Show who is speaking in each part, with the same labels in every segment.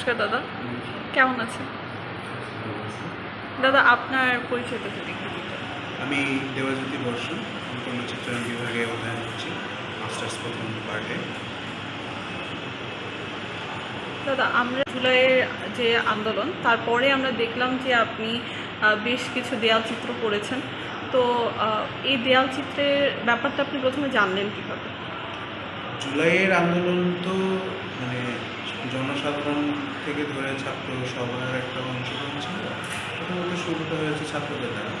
Speaker 1: নমস্কার দাদা। কেমন আছেন? দাদা আপনার পরিচয়টা যদি
Speaker 2: আমি দেবজ্যোতি বর্ষণ আমি চিত্রায়ন বিভাগে অধ্যয়ন করছি মাস্টার্স প্রথম পার্টে।
Speaker 1: দাদা আমরা জুলাইয়ের যে আন্দোলন তারপরে আমরা দেখলাম যে আপনি বেশ কিছু দেয়াল চিত্র করেছেন। তো এই দেয়াল চিত্রের ব্যাপারটা আপনি প্রথমে জানলেন কীভাবে?
Speaker 2: জুলাইয়ের আন্দোলন তো মানে জনসাধারণ থেকে ধরে ছাত্র সবার একটা অংশগ্রহণ ছিল। প্রথমত শুরুটা হয়েছে ছাত্রদের দ্বারা।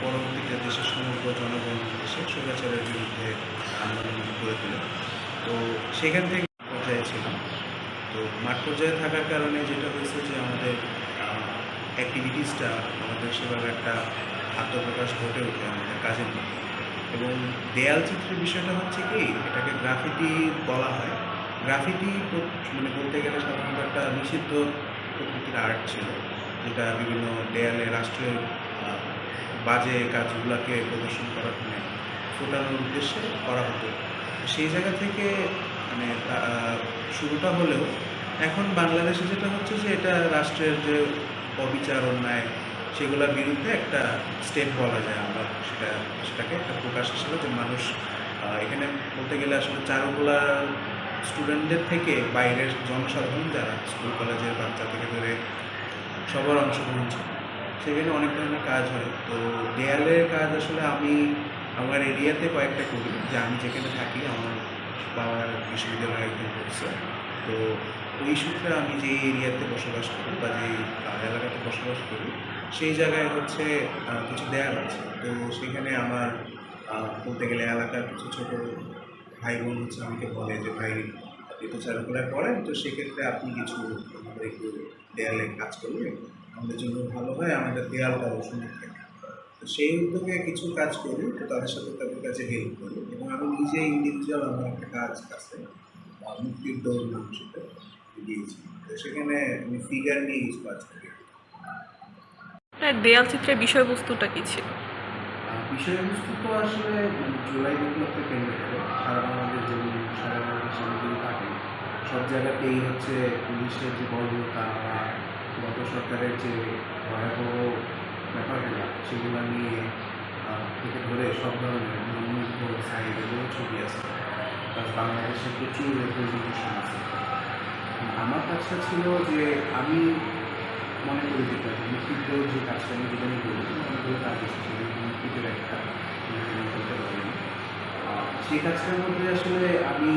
Speaker 2: পরবর্তীতে দেশের সমগ্র জনগণ এসে স্বৈরাচারের বিরুদ্ধে আন্দোলন করে তোলে তো সেখান থেকে পর্যায়ে ছিলাম। তো মাঠ পর্যায়ে থাকার কারণে যেটা হয়েছে যে আমাদের অ্যাক্টিভিটিসটা আমাদের সেভাবে একটা আত্মপ্রকাশ ঘটে ওঠে আমাদের কাজের মধ্যে। এবং দেয়াল চিত্রের বিষয়টা হচ্ছে কি, এটাকে গ্রাফিটি বলা হয়। গ্রাফিটি মানে বলতে গেলে সাধারণত একটা নিষিদ্ধ প্রকৃতির আর্ট ছিল, যেটা বিভিন্ন দেয়ালে রাষ্ট্রের বাজে কাজগুলোকে প্রদর্শন করার মানে ফোটানোর উদ্দেশ্যে করা হতো। সেই জায়গা থেকে মানে শুরুটা হলেও এখন বাংলাদেশে যেটা হচ্ছে যে এটা রাষ্ট্রের যে অবিচার, অন্যায়, সেগুলোর বিরুদ্ধে একটা স্টেপ বলা যায় আমরা সেটা, সেটাকে একটা প্রকাশ হিসেবে যে মানুষ এখানে বলতে গেলে আসলে চারুকলা স্টুডেন্টদের থেকে বাইরের জনসাধারণ যারা স্কুল কলেজের বাচ্চা থেকে ধরে সবার অংশগ্রহণ ছিল সেখানে অনেক ধরনের কাজ হয়। তো দেয়ালের কাজ আসলে আমি আমার এরিয়াতে কয়েকটা করি। যে আমি যেখানে থাকি, আমার বাবার বিশ্ববিদ্যালয়ে একজন পড়ছে তো ওই সূত্রে আমি যে এরিয়াতে বসবাস করি বা যে এলাকাতে বসবাস করি, সেই জায়গায় হচ্ছে কিছু দেয়াল আছে। তো সেখানে আমার বলতে গেলে এলাকার কিছু ছোট ভাই বোন হচ্ছে আমাকে বলে যে, ভাই, আপনি তো চারুকলায় পড়েন, তো সেক্ষেত্রে আপনি কিছু আমাদের একটু দেয়ালে কাজ করলে আমাদের জন্য ভালো হয়, আমাদের দেয়ালটা সুন্দর থাকে। তো সেই উদ্যোগে কিছু কাজ করি, তো তাদের সাথে তাদের কাছে হেল্প করি এবং আমি নিজে ইন্ডিভিজুয়াল আমার একটা কাজ আছে, মুক্তির দৌড় নাম সেটা দিয়েছি। তো সেখানে আমি ফিগার নিয়ে কিছু কাজ করি।
Speaker 1: দেয়াল চিত্রের বিষয়বস্তুটা কী ছিল?
Speaker 2: বিষয়বস্তু তো আসলে মানে জুলাই বিপ্লবকে কেন্দ্র করে সারা বাংলাদেশ যেমন সারা বাংলাদেশ যেগুলি থাকে, সব জায়গাতেই হচ্ছে পুলিশের যে বর্বরতা বা গত সরকারের যে ভয়াবহ ব্যাপারগুলো, সেগুলো নিয়ে থেকে ধরে সব ধরনের মূর্খ সাইড এগুলো ছবি আছে। প্লাস বাংলাদেশের প্রচুর রেপ্রেজেন্টেশন আছে। আমার কাজটা ছিল যে আমি মনে করি যেটা যে মুক্তিযুদ্ধ যে কাজটা আমি জীবনে করি অনেকগুলো কাজ এসেছে মুক্তিযুদ্ধের একটা আমি করতে আহ, সেই কাজটার মধ্যে আসলে আমি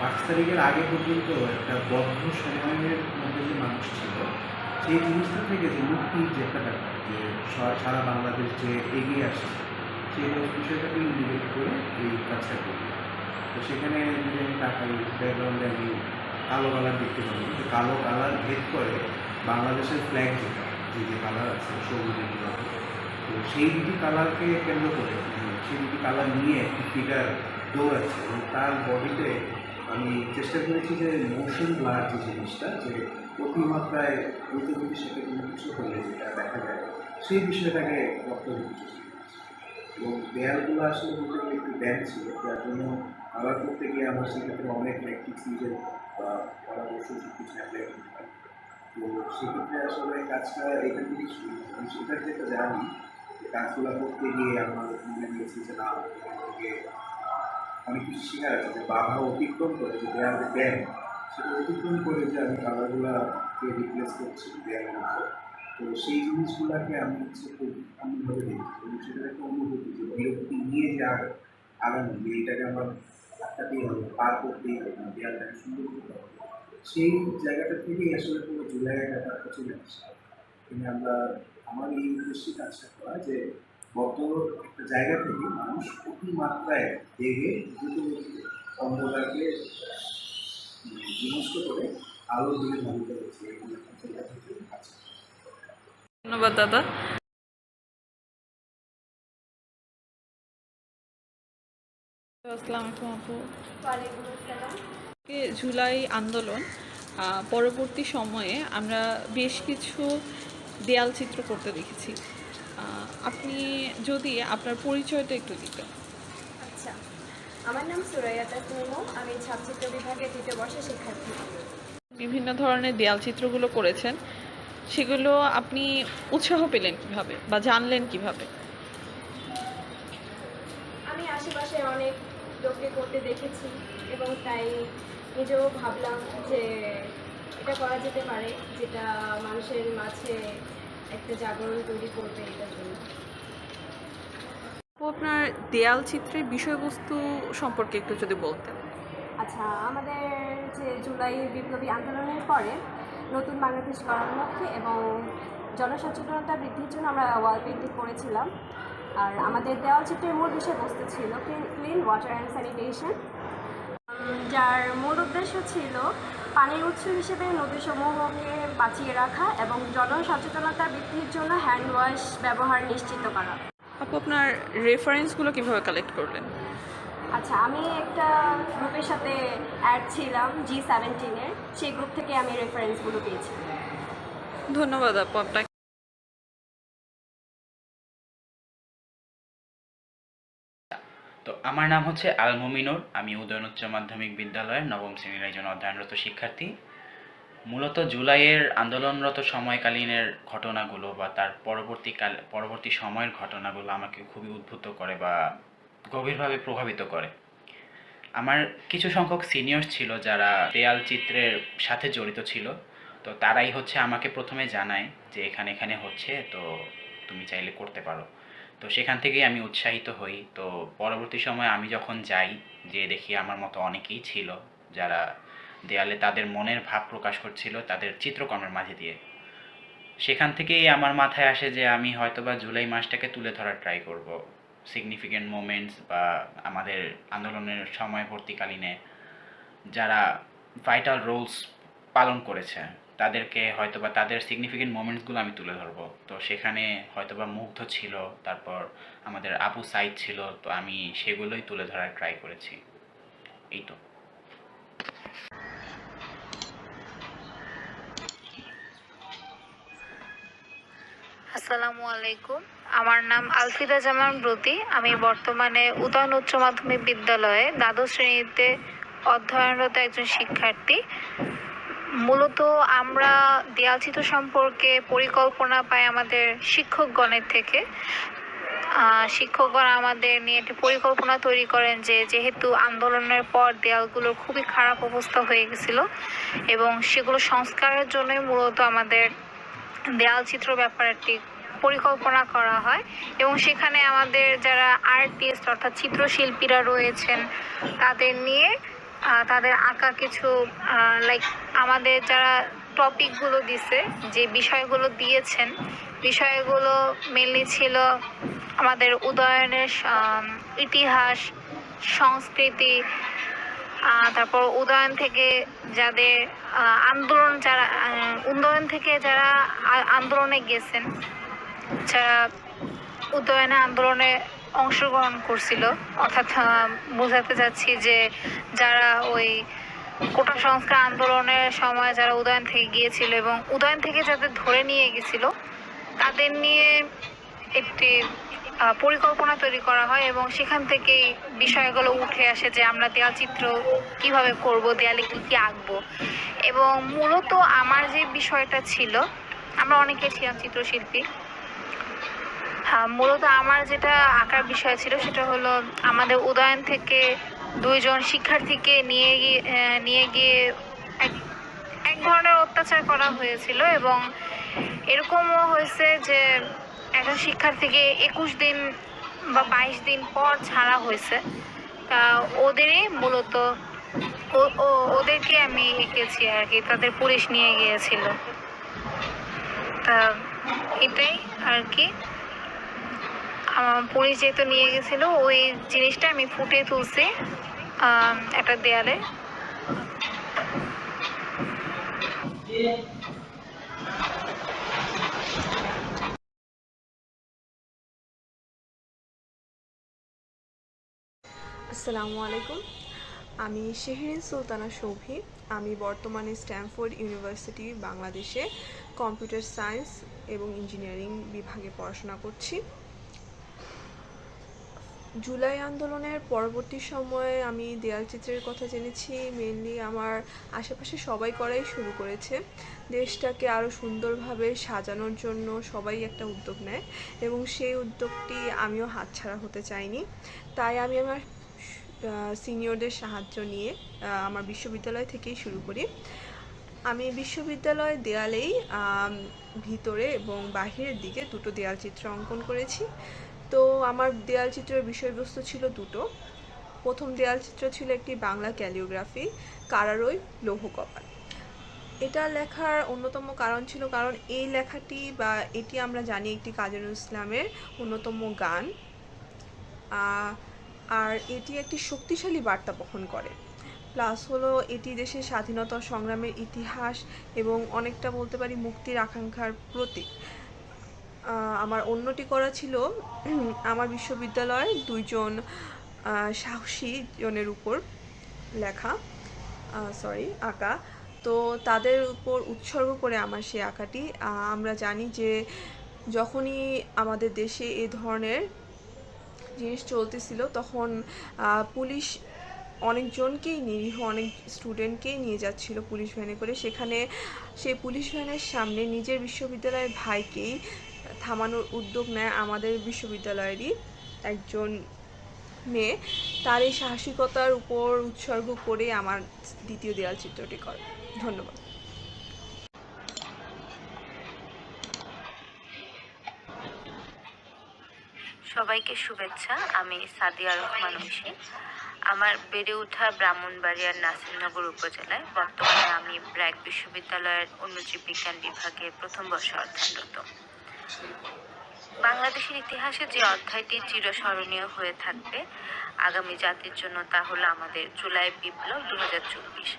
Speaker 2: পাঁচ তারিখের আগে পর্যন্ত একটা বদ্ধ সময়ের মধ্যে যে মানুষ ছিল সেই জিনিসটা থেকে যে মুক্তির যে একটা ব্যাপার যে সারা বাংলাদেশ যে এগিয়ে আসছে সেই বিষয়টাকে ইন্ডিকেট করে এই কাজটা করি। তো সেখানে যদি আমি তাকাই ব্যাকগ্রাউন্ডে আমি কালো কালার দেখতে পাবো কালো কালার ভেদ করে বাংলাদেশের ফ্ল্যাগ যেটা, যে যে কালার আছে, সবুজ তো সেই দুটি কালারকে কেন্দ্র করে মানে সেই দুটি কালার নিয়ে একটি ফিগার দৌড়াচ্ছে এবং তার বডিতে আমি চেষ্টা করেছি যে মোশন ব্লার যে জিনিসটা, যে অতিমাত্রায় দ্রুতগতির সাথে কোনো কিছু হলে যেটা দেখা যায়, সেই বিষয়টাকে করেছি। এবং দেয়ালগুলো আসলে গেলে একটু ব্যান্ড ছিল, যার জন্য কালার করতে গিয়ে আমার সেক্ষেত্রে অনেক ল্যাকটিক্স নিজের বা পরামর্শ কিছু অ্যাপ্লাই করতে তো সেক্ষেত্রে আসলে কাজটা এখান থেকে শুরু। আমি সেটার যেটা জানি কাজগুলো করতে গিয়ে আমার মনে হয়েছে যে না থেকে অনেক কিছু শেখার আছে, যে বাধা অতিক্রম করে, যে দেয়াল যে ব্যান্ড সেটা অতিক্রম করে যে আমি কালারগুলোকে রিপ্লেস করছি দেয়ালের মধ্যে তো সেই জিনিসগুলোকে আমি হচ্ছে খুব অন্যভাবে দেখি, এবং সেটার একটা অনুভূতি, যে বিরক্তি নিয়ে যে আর আগানো যে এটাকে আমার আটকাতেই হবে, পার করতেই হবে না দেয়ালটাকে সুন্দর করতে হবে সেই জায়গাটা থেকেই আসলে পুরো জুলাইয়ের ব্যাপারটা চলে আসে। কিন্তু আমরা আমার এই উদ্দেশ্যে কাজটা করা যে গত একটা জায়গা থেকে মানুষ অতিমাত্রায় বেগে দ্রুত অন্ধকারকে বিনষ্ট করে আলো দিকে ধাবিত হচ্ছে থেকে।
Speaker 1: ধন্যবাদ দাদা। আসসালামু আলাইকুম আপু।
Speaker 3: ওয়ালাইকুম আসসালাম।
Speaker 1: জুলাই আন্দোলন পরবর্তী সময়ে আমরা বেশ কিছু দেয়াল চিত্র করতে দেখেছি। আপনি যদি আপনার পরিচয়টা একটু দিতেন।
Speaker 3: আচ্ছা আমার নাম সুরাইয়া তাসমিমু আমি ছাত্রচিত্র বিভাগে দ্বিতীয় বর্ষের শিক্ষার্থী।
Speaker 1: বিভিন্ন ধরনের দেয়াল চিত্রগুলো করেছেন সেগুলো আপনি উৎসাহ পেলেন কীভাবে বা জানলেন কীভাবে?
Speaker 3: আমি আশেপাশে অনেক লোককে করতে দেখেছি এবং তাই নিজেও ভাবলাম যে এটা করা যেতে পারে যেটা মানুষের মাঝে একটা জাগরণ তৈরি করবে এটার জন্য।
Speaker 1: আপনার দেয়াল চিত্রের বিষয়বস্তু সম্পর্কে একটু যদি বলতেন।
Speaker 3: আচ্ছা আমাদের যে জুলাই বিপ্লবী আন্দোলনের পরে নতুন বাংলাদেশ গড়ার লক্ষ্যে এবং জনসচেতনতা বৃদ্ধির জন্য আমরা ওয়াল পেন্টিং করেছিলাম। আর আমাদের দেওয়াল চিত্রের মূল বিষয়বস্তু ছিল ক্লিন ওয়াটার অ্যান্ড স্যানিটেশন। যার মূল উদ্দেশ্য ছিল পানির উৎস হিসেবে নদীসমূহকে বাঁচিয়ে রাখা এবং জনসচেতনতা বৃদ্ধির জন্য হ্যান্ড ওয়াশ ব্যবহার নিশ্চিত করা।
Speaker 1: আপু আপনার রেফারেন্সগুলো কীভাবে কালেক্ট করলেন?
Speaker 3: আচ্ছা আমি একটা গ্রুপের সাথে অ্যাড ছিলাম জি সেভেন্টিনের সেই গ্রুপ থেকে আমি রেফারেন্সগুলো পেয়েছি।
Speaker 1: ধন্যবাদ আপু আপনাকে।
Speaker 4: আমার নাম হচ্ছে আল মুমিনুর আমি উদয়ন উচ্চ মাধ্যমিক বিদ্যালয়ের নবম শ্রেণির একজন অধ্যয়নরত শিক্ষার্থী। মূলত জুলাইয়ের আন্দোলনরত সময়কালীনের ঘটনাগুলো বা তার পরবর্তীকাল পরবর্তী সময়ের ঘটনাগুলো আমাকে খুবই উদ্বুদ্ধ করে বা গভীরভাবে প্রভাবিত করে। আমার কিছু সংখ্যক সিনিয়র্স ছিল যারা দেয়াল চিত্রের সাথে জড়িত ছিল। তো তারাই হচ্ছে আমাকে প্রথমে জানায় যে এখানে এখানে হচ্ছে, তো তুমি চাইলে করতে পারো। তো সেখান থেকেই আমি উৎসাহিত হই। তো পরবর্তী সময় আমি যখন যাই, যে দেখি আমার মতো অনেকেই ছিল, যারা দেয়ালে তাদের মনের ভাব প্রকাশ করছিল তাদের চিত্রকর্মের মাঝে দিয়ে। সেখান থেকেই আমার মাথায় আসে যে আমি হয়তোবা জুলাই মাসটাকে তুলে ধরার ট্রাই করব। সিগনিফিকেন্ট মোমেন্টস বা আমাদের আন্দোলনের সময়বর্তীকালীনে যারা ভাইটাল রোলস পালন করেছে। তাদেরকে হয়তোবা তাদের সিগনিফিকেন্ট মোমেন্টসগুলো আমি তুলে ধরবো। তো সেখানে হয়তোবা মুগ্ধ ছিল, তারপর আমাদের আবু সাইদ ছিল, তো আমি সেগুলোই তুলে ধরার ট্রাই করেছি। এই তো।
Speaker 5: আসসালামু আলাইকুম। আমার নাম আলফিদা জামান ব্রতি। আমি বর্তমানে উদয়ন উচ্চ মাধ্যমিক বিদ্যালয়ে দ্বাদশ শ্রেণীতে অধ্যয়নরত একজন শিক্ষার্থী। মূলত আমরা দেয়ালচিত্র সম্পর্কে পরিকল্পনা পাই আমাদের শিক্ষকগণের থেকে। শিক্ষকগণ আমাদের নিয়ে একটি পরিকল্পনা তৈরি করেন যে, যেহেতু আন্দোলনের পর দেয়ালগুলোর খুবই খারাপ অবস্থা হয়ে গেছিল এবং সেগুলো সংস্কারের জন্যই মূলত আমাদের দেয়াল চিত্র ব্যাপারে একটি পরিকল্পনা করা হয় এবং সেখানে আমাদের যারা আর্টিস্ট অর্থাৎ চিত্রশিল্পীরা রয়েছেন, তাদের নিয়ে তাদের আঁকা কিছু লাইক আমাদের যারা টপিকগুলো দিছে, যে বিষয়গুলো দিয়েছেন, বিষয়গুলো মেনলি ছিল আমাদের উদয়নের ইতিহাস, সংস্কৃতি তারপর উদয়ন থেকে যাদের আন্দোলন যারা উন্নয়ন থেকে যারা আন্দোলনে গেছেন, যারা উদয়নে আন্দোলনে অংশগ্রহণ করছিল। অর্থাৎ বোঝাতে যাচ্ছি যে যারা ওই কোটা সংস্কার আন্দোলনের সময় যারা উদয়ন থেকে গিয়েছিল এবং উদয়ন থেকে যাদের ধরে নিয়ে গেছিল তাদের নিয়ে একটি পরিকল্পনা তৈরি করা হয় এবং সেখান থেকেই বিষয়গুলো উঠে আসে যে আমরা দেয়াল চিত্র কীভাবে করব, দেয়ালে কি কি আঁকবো। এবং মূলত আমার যে বিষয়টা ছিল, আমরা অনেকে ছিলাম চিত্রশিল্পী মূলত আমার যেটা আঁকার বিষয় ছিল সেটা হলো আমাদের উদয়ন থেকে দুইজন শিক্ষার্থীকে নিয়ে গিয়ে নিয়ে গিয়ে এক ধরনের অত্যাচার করা হয়েছিল এবং এরকমও হয়েছে যে একজন শিক্ষার্থীকে একুশ দিন বা বাইশ দিন পর ছাড়া হয়েছে। তা ওদেরই মূলত ওদেরকে আমি এঁকেছি আর কি, তাদের পুলিশ নিয়ে গিয়েছিল। তা এটাই আর কি। পুলিশ যেহেতু নিয়ে গেছিল, ওই জিনিসটা আমি ফুটিয়ে তুলছি একটা দেয়ালে।
Speaker 6: আসসালামু আলাইকুম। আমি শেহরিন সুলতানা সৌভি আমি বর্তমানে স্ট্যামফোর্ড ইউনিভার্সিটি, বাংলাদেশে কম্পিউটার সায়েন্স এবং ইঞ্জিনিয়ারিং বিভাগে পড়াশোনা করছি। জুলাই আন্দোলনের পরবর্তী সময়ে আমি দেয়াল চিত্রের কথা জেনেছি মেনলি আমার আশেপাশে সবাই করাই শুরু করেছে। দেশটাকে আরও সুন্দরভাবে সাজানোর জন্য সবাই একটা উদ্যোগ নেয় এবং সেই উদ্যোগটি আমিও হাতছাড়া হতে চাইনি। তাই আমি আমার সিনিয়রদের সাহায্য নিয়ে আমার বিশ্ববিদ্যালয় থেকেই শুরু করি। আমি বিশ্ববিদ্যালয় দেয়ালেই ভিতরে এবং বাহিরের দিকে দুটো দেয়াল চিত্র অঙ্কন করেছি। তো আমার দেয়াল চিত্রের বিষয়বস্তু ছিল দুটো। প্রথম দেয়াল চিত্র ছিল একটি বাংলা ক্যালিওগ্রাফি, কারারই লৌহ কপাল এটা লেখার অন্যতম কারণ ছিল কারণ এই লেখাটি বা এটি আমরা জানি একটি কাজী নজরুল ইসলামের অন্যতম গান। আর এটি একটি শক্তিশালী বার্তা বহন করে। প্লাস হলো এটি দেশের স্বাধীনতা সংগ্রামের ইতিহাস এবং অনেকটা বলতে পারি মুক্তির আকাঙ্ক্ষার প্রতীক। আমার অন্যটি করা ছিল, আমার বিশ্ববিদ্যালয়ের দুইজন সাহসী জনের উপর লেখা সরি আঁকা। তো তাদের উপর উৎসর্গ করে আমার সেই আঁকাটি। আমরা জানি যে যখনই আমাদের দেশে এ ধরনের জিনিস চলতেছিল, তখন পুলিশ অনেকজনকেই নিরীহ, অনেক স্টুডেন্টকেই নিয়ে যাচ্ছিল পুলিশ ভ্যানে করে। সেখানে সেই পুলিশ ভ্যানের সামনে নিজের বিশ্ববিদ্যালয়ের ভাইকেই থামানোর উদ্যোগ নেয় আমাদের বিশ্ববিদ্যালয়েরই একজন মেয়ে। তার এই সাহসিকতার উপর উৎসর্গ করে আমার দ্বিতীয় দেয়াল চিত্রটি করে। ধন্যবাদ।
Speaker 7: সবাইকে শুভেচ্ছা, আমি সাদিয়া রহমান ঐশী আমার বেড়ে ওঠা ব্রাহ্মণবাড়িয়ার নাসিরনগর উপজেলায় বর্তমানে আমি ব্র্যাক বিশ্ববিদ্যালয়ের অন্যজীব বিজ্ঞান বিভাগে প্রথম বর্ষে অধ্যয়নরত। বাংলাদেশের ইতিহাসে যে অধ্যায়টি চিরস্মরণীয় হয়ে থাকবে, আগামী জাতির জন্য তা হলো আমাদের জুলাই বিপ্লব দুহাজার চব্বিশ।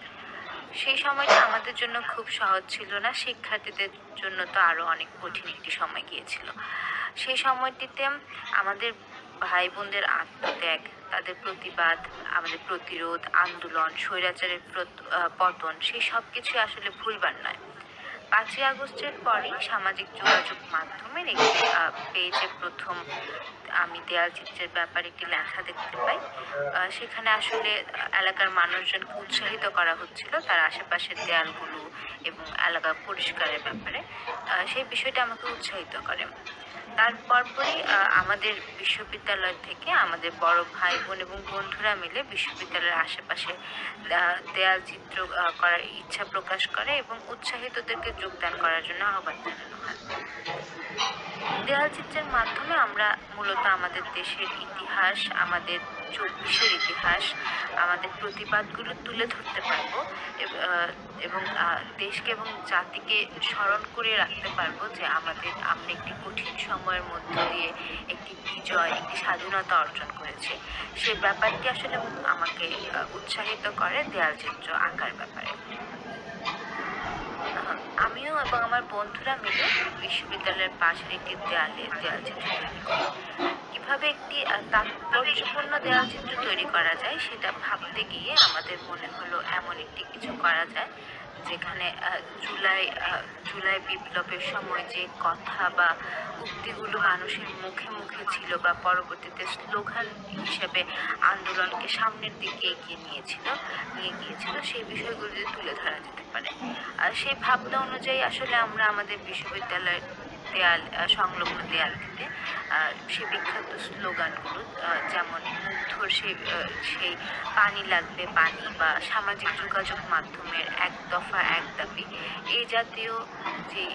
Speaker 7: সেই সময়টা আমাদের জন্য খুব সহজ ছিল না, শিক্ষার্থীদের জন্য তো আরও অনেক কঠিন একটি সময় গিয়েছিল। সেই সময়টিতে আমাদের ভাই বোনদের আত্মত্যাগ, তাদের প্রতিবাদ, আমাদের প্রতিরোধ, আন্দোলন, স্বৈরাচারের পতন, সেই সব কিছু আসলে ভুলবার নয়। পাঁচই আগস্টের পরেই সামাজিক যোগাযোগ মাধ্যমের একটি পেজে প্রথম আমি দেয়াল চিত্রের ব্যাপারে একটি লেখা দেখতে পাই। সেখানে আসলে এলাকার মানুষজনকে উৎসাহিত করা হচ্ছিল তার আশেপাশের দেয়ালগুলো এবং এলাকা পরিষ্কারের ব্যাপারে। সেই বিষয়টা আমাকে উৎসাহিত করে। তার পরপরই আমাদের বিশ্ববিদ্যালয় থেকে আমাদের বড় ভাই বোন এবং বন্ধুরা মিলে বিশ্ববিদ্যালয়ের আশেপাশে দেয়াল চিত্র করার ইচ্ছা প্রকাশ করে এবং উৎসাহিতদেরকে যোগদান করার জন্য আহ্বান জানানো হয়। দেয়াল চিত্রের মাধ্যমে আমরা মূলত আমাদের দেশের ইতিহাস, আমাদের চব্বিশের ইতিহাস আমাদের প্রতিবাদগুলো তুলে ধরতে পারব, এবং দেশকে এবং জাতিকে স্মরণ করে রাখতে পারব যে আমাদের, আমরা একটি কঠিন সময়ের মধ্য দিয়ে একটি বিজয়, একটি স্বাধীনতা অর্জন করেছি। সে ব্যাপারটি আসলে আমাকে উৎসাহিত করে দেয়াল চিত্র আঁকার ব্যাপারে আহ, আমিও এবং আমার বন্ধুরা মিলে বিশ্ববিদ্যালয়ের পাশের একটি দেয়ালে চিত্র তৈরি করি। কীভাবে একটি তাৎপর্যপূর্ণ দেয়াল চিত্র তৈরি করা যায় সেটা ভাবতে গিয়ে আমাদের মনে হলো এমন একটি কিছু করা যায়, যেখানে জুলাই জুলাই বিপ্লবের সময় যে কথা বা উক্তিগুলো মানুষের মুখে মুখে ছিল বা পরবর্তীতে স্লোগান হিসেবে আন্দোলনকে সামনের দিকে এগিয়ে নিয়েছিল, নিয়ে গিয়েছিল, সেই বিষয়গুলো যদি তুলে ধরা যেতে পারে। সেই ভাবনা অনুযায়ী আসলে আমরা আমাদের বিশ্ববিদ্যালয়ের দেয়াল সংলগ্ন দেয়ালটিতে সেই বিখ্যাত স্লোগানগুলো যেমন মুগ্ধর আহ, সেই পানি লাগবে পানি বা সামাজিক যোগাযোগ মাধ্যমের এক দফা এক দাবি। এই জাতীয় যে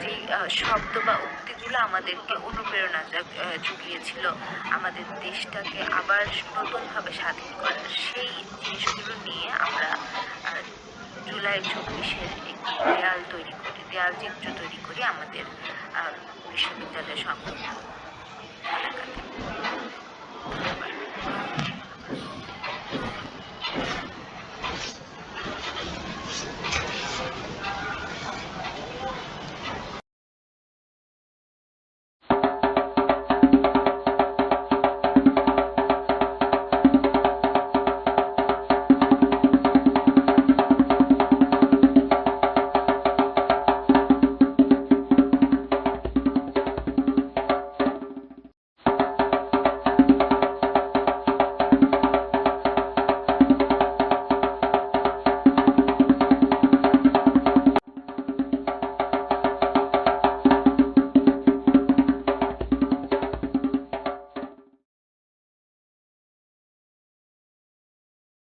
Speaker 7: যে শব্দ বা উক্তিগুলো আমাদেরকে অনুপ্রেরণা জাগ- জুগিয়েছিল আমাদের দেশটাকে আবার নতুনভাবে স্বাধীন করার সেই জিনিসগুলো নিয়ে আমরা জুলাই চব্বিশের একটি দেয়াল তৈরি করি দেয়াল চিত্র তৈরি করি আমাদের বিশ্ববিদ্যালয় সংলগ্ন